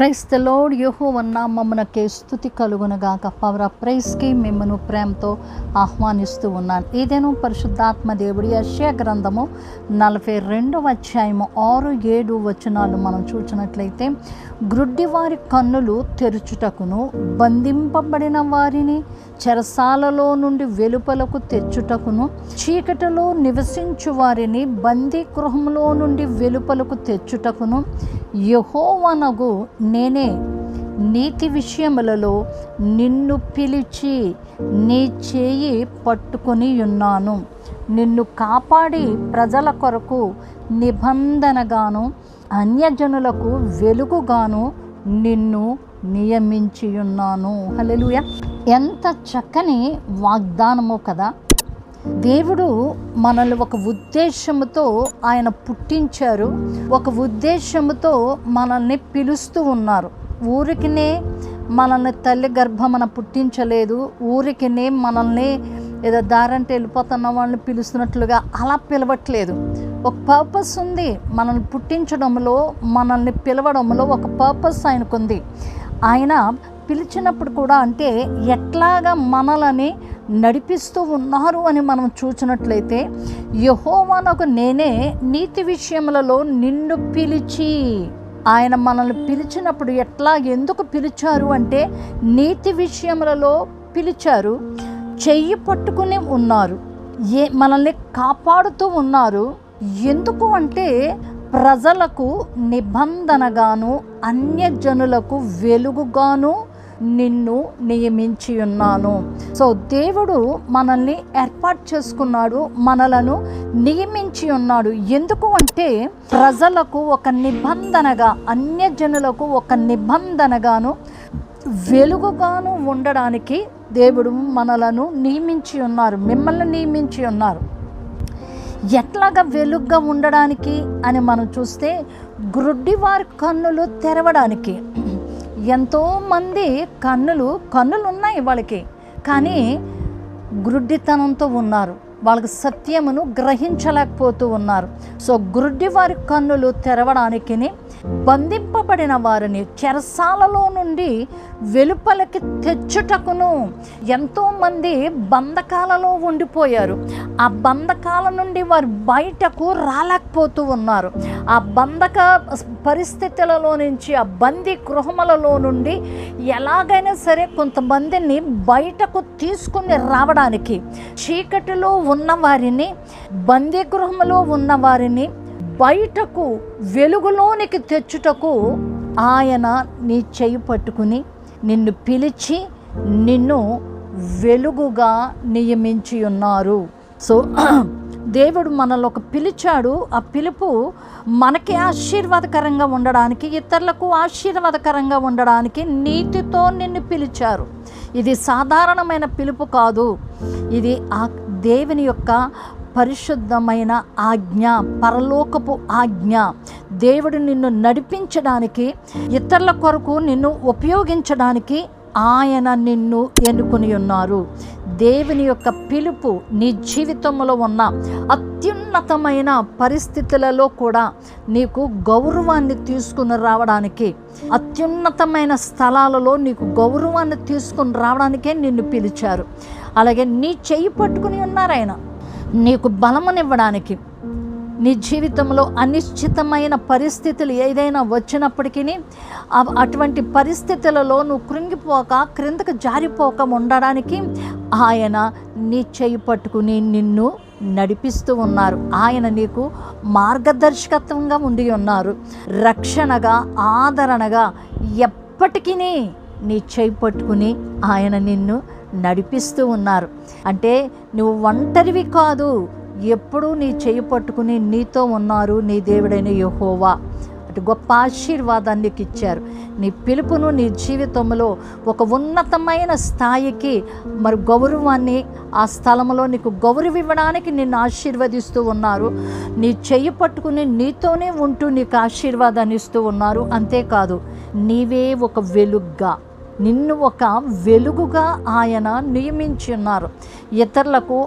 క్రైస్తలోడ్ యోహో అన్న మమ్మనకే స్థుతి కలుగునగాక. Power of ప్రైస్కి మిమ్మను ప్రేమతో ఆహ్వానిస్తూ ఉన్నాను. ఏదేనో పరిశుద్ధాత్మ దేవుడి అశ్య గ్రంథము నలభై రెండవ అధ్యాయము ఆరు ఏడు వచనాలు మనం చూసినట్లయితే గ్రుడ్డివారి కన్నులు తెరుచుటకును బంధింపబడిన వారిని చెరసాలలో నుండి వెలుపలకు తెచ్చుటకును చీకటిలో నివసించు వారిని బందీ గృహంలో నుండి వెలుపలకు తెచ్చుటకును యహోవనగు నేనే. నీతి విషయములలో నిన్ను పిలిచి నీ చేయి పట్టుకొని ఉన్నాను. నిన్ను కాపాడి ప్రజల కొరకు నిబంధనగాను అన్యజనులకు వెలుగుగాను నిన్ను నియమించి ఉన్నాను ఎంత చక్కని వాగ్దానమో కదా. దేవుడు మనల్ని ఒక ఉద్దేశముతో ఆయన పుట్టించారు. ఒక ఉద్దేశముతో మనల్ని పిలుస్తూ ఉన్నారు. ఊరికినే మనల్ని తల్లి గర్భమన పుట్టించలేదు. ఊరికినే మనల్ని ఏదో దారంటే వెళ్ళిపోతున్న వాళ్ళని పిలుస్తున్నట్లుగా అలా పిలవట్లేదు. ఒక పర్పస్ ఉంది మనల్ని పుట్టించడంలో మనల్ని పిలవడంలో ఒక పర్పస్ ఆయనకుంది. ఆయన పిలిచినప్పుడు కూడా అంటే ఎట్లాగా మనలని నడిపిస్తూ ఉన్నారు అని మనం చూసినట్లయితే యహోవానకు నేనే నీతి విషయములలో నిన్ను పిలిచి ఆయన మనల్ని పిలిచినప్పుడు ఎట్లా ఎందుకు పిలిచారు అంటే నీతి విషయములలో పిలిచారు చెయ్యి పట్టుకుని ఉన్నారు ఏ మనల్ని కాపాడుతూ ఉన్నారు. ఎందుకు అంటే ప్రజలకు నిబంధనగాను అన్యజనులకు వెలుగుగాను నిన్ను నియమించి ఉన్నాను. సో దేవుడు మనల్ని ఏర్పాటు చేసుకున్నాడు మనలను నియమించి ఉన్నాడు. ఎందుకు అంటే ప్రజలకు ఒక నిబంధనగా అన్యజనులకు ఒక నిబంధనగాను వెలుగుగాను ఉండడానికి దేవుడు మనలను నియమించి ఉన్నారు మిమ్మల్ని నియమించి ఉన్నారు. ఎట్లాగా వెలుగ్గా ఉండడానికి అని మనం చూస్తే గ్రుడ్డివారి కన్నులు తెరవడానికి. ఎంతోమంది కన్నులు కన్నులు ఉన్నాయి వాళ్ళకి. కానీ గ్రుడ్డితనంతో ఉన్నారు. వాళ్ళకి సత్యమును గ్రహించలేకపోతూ ఉన్నారు. సో గ్రుడ్డి వారి కన్నులు తెరవడానికి బంధింపబడిన వారిని చెరసాలలో నుండి వెలుపలకి తెచ్చుటకును ఎంతోమంది బంధకాలలో ఉండిపోయారు. ఆ బంధకాల నుండి వారు బయటకు రాలేకపోతూ ఉన్నారు. ఆ బంధక పరిస్థితులలో నుంచి ఆ బందీ గృహములలో నుండి ఎలాగైనా సరే కొంతమందిని బయటకు తీసుకుని రావడానికి చీకటిలో ఉన్నవారిని బందీ గృహములో ఉన్నవారిని బయటకు వెలుగులోనికి తెచ్చుటకు ఆయన నీ చేయి పట్టుకుని నిన్ను పిలిచి నిన్ను వెలుగుగా నియమించి ఉన్నారు. సో దేవుడు మనల్ని ఒక పిలిచాడు. ఆ పిలుపు మనకి ఆశీర్వాదకరంగా ఉండడానికి ఇతరులకు ఆశీర్వాదకరంగా ఉండడానికి నీతితో నిన్ను పిలిచారు. ఇది సాధారణమైన పిలుపు కాదు. ఇది ఆ దేవుని యొక్క పరిశుద్ధమైన ఆజ్ఞ పరలోకపు ఆజ్ఞ. దేవుడు నిన్ను నడిపించడానికి ఇతరుల కొరకు నిన్ను ఉపయోగించడానికి ఆయన నిన్ను ఎన్నుకుని ఉన్నారు. దేవుని యొక్క పిలుపు నీ జీవితంలో ఉన్న అత్యున్నతమైన పరిస్థితులలో కూడా నీకు గౌరవాన్ని తీసుకుని రావడానికి అత్యున్నతమైన స్థలాలలో నీకు గౌరవాన్ని తీసుకుని రావడానికే నిన్ను పిలిచారు. అలాగే నీ చెయ్యి పట్టుకుని ఉన్నారు ఆయన. నీకు బలమునివ్వడానికి నీ జీవితంలో అనిశ్చితమైన పరిస్థితులు ఏదైనా వచ్చినప్పటికీ అటువంటి పరిస్థితులలో నువ్వు కృంగిపోక క్రిందకు జారిపోక ఉండడానికి ఆయన నీ చేయి పట్టుకుని నిన్ను నడిపిస్తూ ఉన్నారు. ఆయన నీకు మార్గదర్శకత్వంగా ఉండి ఉన్నారు. రక్షణగా ఆదరణగా ఎప్పటికీ నీ చేయి పట్టుకుని ఆయన నిన్ను నడిపిస్తూ ఉన్నారు. అంటే నువ్వు ఒంటరివి కాదు. ఎప్పుడూ నీ చేయి పట్టుకుని నీతో ఉన్నారు నీ దేవుడైన యహోవా. అటు గొప్ప ఆశీర్వాదాన్ని నీకు ఇచ్చారు నీ పిలుపును నీ జీవితంలో ఒక ఉన్నతమైన స్థాయికి మరి గౌరవాన్ని ఆ స్థలంలో నీకు గౌరవ ఇవ్వడానికి నిన్ను ఆశీర్వదిస్తూ ఉన్నారు. నీ చెయ్యి పట్టుకుని నీతోనే ఉంటూ నీకు ఆశీర్వాదాన్ని ఇస్తూ ఉన్నారు. అంతేకాదు నీవే ఒక వెలుగ్గా. నిన్ను ఒక వెలుగుగా ఆయన నియమించి ఉన్నారు ఇతరులకు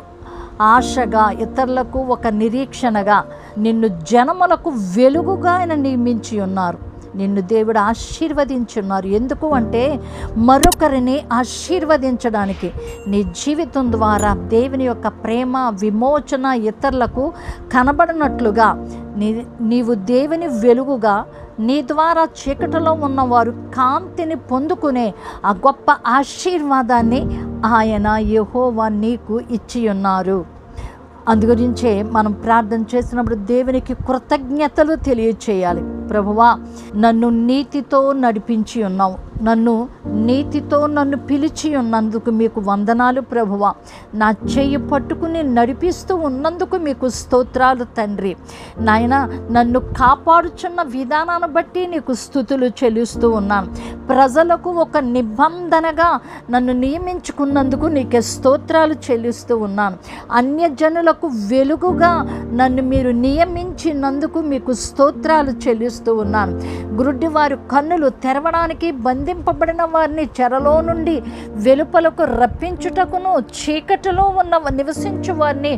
ఆశగా ఇతరులకు ఒక నిరీక్షణగా నిన్ను జనములకు వెలుగుగా ఆయన నియమించి ఉన్నారు. నిన్ను దేవుడు ఆశీర్వదించున్నారు. ఎందుకు అంటే మరొకరిని ఆశీర్వదించడానికి నీ జీవితం ద్వారా దేవుని యొక్క ప్రేమ విమోచన ఇతరులకు కనబడినట్లుగా నీ నీవు దేవుని వెలుగుగా నీ ద్వారా చీకటిలో ఉన్నవారు కాంతిని పొందుకునే ఆ గొప్ప ఆశీర్వాదాన్ని ఆయన యహోవా నీకు ఇచ్చి ఉన్నారు. అందుగురించే మనం ప్రార్థన చేసినప్పుడు దేవునికి కృతజ్ఞతలు తెలియచేయాలి. ప్రభువా నన్ను నీతితో నడిపించి ఉన్నావు. నన్ను నీతితో నన్ను పిలిచి ఉన్నందుకు మీకు వందనాలు ప్రభువ. నా చెయ్యి పట్టుకుని నడిపిస్తూ ఉన్నందుకు మీకు స్తోత్రాలు తండ్రి. నాయన నన్ను కాపాడుచున్న విధానాన్ని బట్టి నీకు స్థుతులు చెల్లిస్తూ ఉన్నాను ప్రజలకు ఒక నిబంధనగా నన్ను నియమించుకున్నందుకు నీకే స్తోత్రాలు చెల్లిస్తూ ఉన్నాను అన్యజనులకు వెలుగుగా నన్ను మీరు నియమించినందుకు మీకు స్తోత్రాలు చెల్లిస్తూ ఉన్నాను గురుడి వారు కన్నులు తెరవడానికి బంధింపబడిన వారిని చెరలో నుండి వెలుపలకు రప్పించుటకును చీకటిలో ఉన్న నివసించు వారిని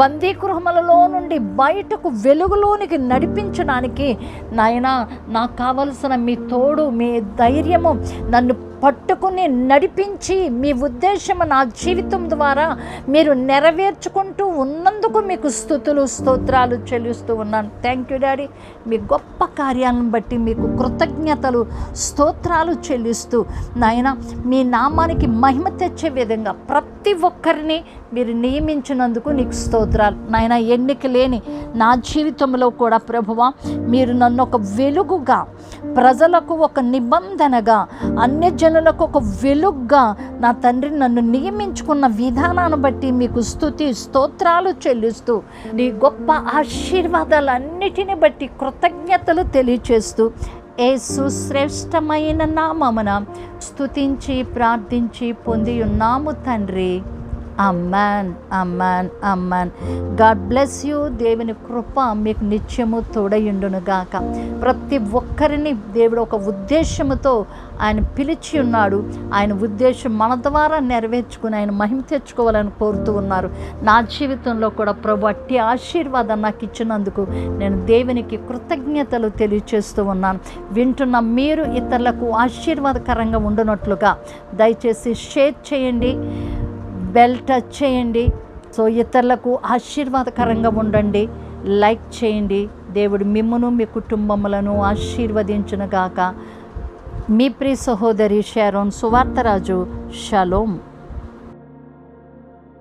బందీగృహములలో నుండి బయటకు వెలుగులోనికి నడిపించడానికి నాయన నాకు కావలసిన మీ తోడు మీ ధైర్యము నన్ను పట్టుకుని నడిపించి మీ ఉద్దేశం నా జీవితం ద్వారా మీరు నెరవేర్చుకుంటూ ఉన్నందుకు మీకు స్థుతులు స్తోత్రాలు చెల్లిస్తూ ఉన్నాను. థ్యాంక్ యూ డాడీ మీ గొప్ప కార్యాలను బట్టి మీకు కృతజ్ఞతలు స్తోత్రాలు చెల్లిస్తూ నాయన మీ నామానికి మహిమ తెచ్చే విధంగా ప్రతి ఒక్కరిని మీరు నియమించినందుకు నీకు స్తోత్రాలు. నాయన ఎన్నిక లేని నా జీవితంలో కూడా ప్రభువ మీరు నన్ను ఒక వెలుగుగా ప్రజలకు ఒక నిబంధనగా అన్యజనులకు ఒక వెలుగుగా నా తండ్రి నన్ను నియమించుకున్న విధానాన్ని బట్టి మీకు స్థుతి స్తోత్రాలు చెల్లిస్తూ నీ గొప్ప ఆశీర్వాదాలన్నిటిని బట్టి కృతజ్ఞతలు తెలియచేస్తూ ఏసు శ్రేష్టమైన నామమున స్తుతించి ప్రార్థించి పొంది ఉన్నాము తండ్రి. Amen amen amen God bless you దేవుని కృప మీకు నిత్యము తోడయుండును గాక ప్రతి ఒక్కరిని దేవుడు ఒక ఉద్దేశముతో ఆయన పిలిచి ఉన్నాడు. ఆయన ఉద్దేశం మన ద్వారా నెరవేర్చుకుని ఆయన మహిమ తెచ్చుకోవాలని కోరుతూ ఉన్నారు. నా జీవితంలో కూడా ప్రభు అట్టి ఆశీర్వాదం నాకు ఇచ్చినందుకు నేను దేవునికి కృతజ్ఞతలు తెలియచేస్తూ ఉన్నాను. వింటున్న మీరు ఇతరులకు ఆశీర్వాదకరంగా ఉండునట్లుగా దయచేసి షేర్ చేయండి. బెల్ టచ్ చేయండి. సో ఇతరులకు ఆశీర్వాదకరంగా ఉండండి. లైక్ చేయండి. దేవుడు మిమ్మును మీ కుటుంబములను ఆశీర్వదించునుగాక. మీ ప్రియ సహోదరి షారోన్ సువార్తరాజు. షలోం.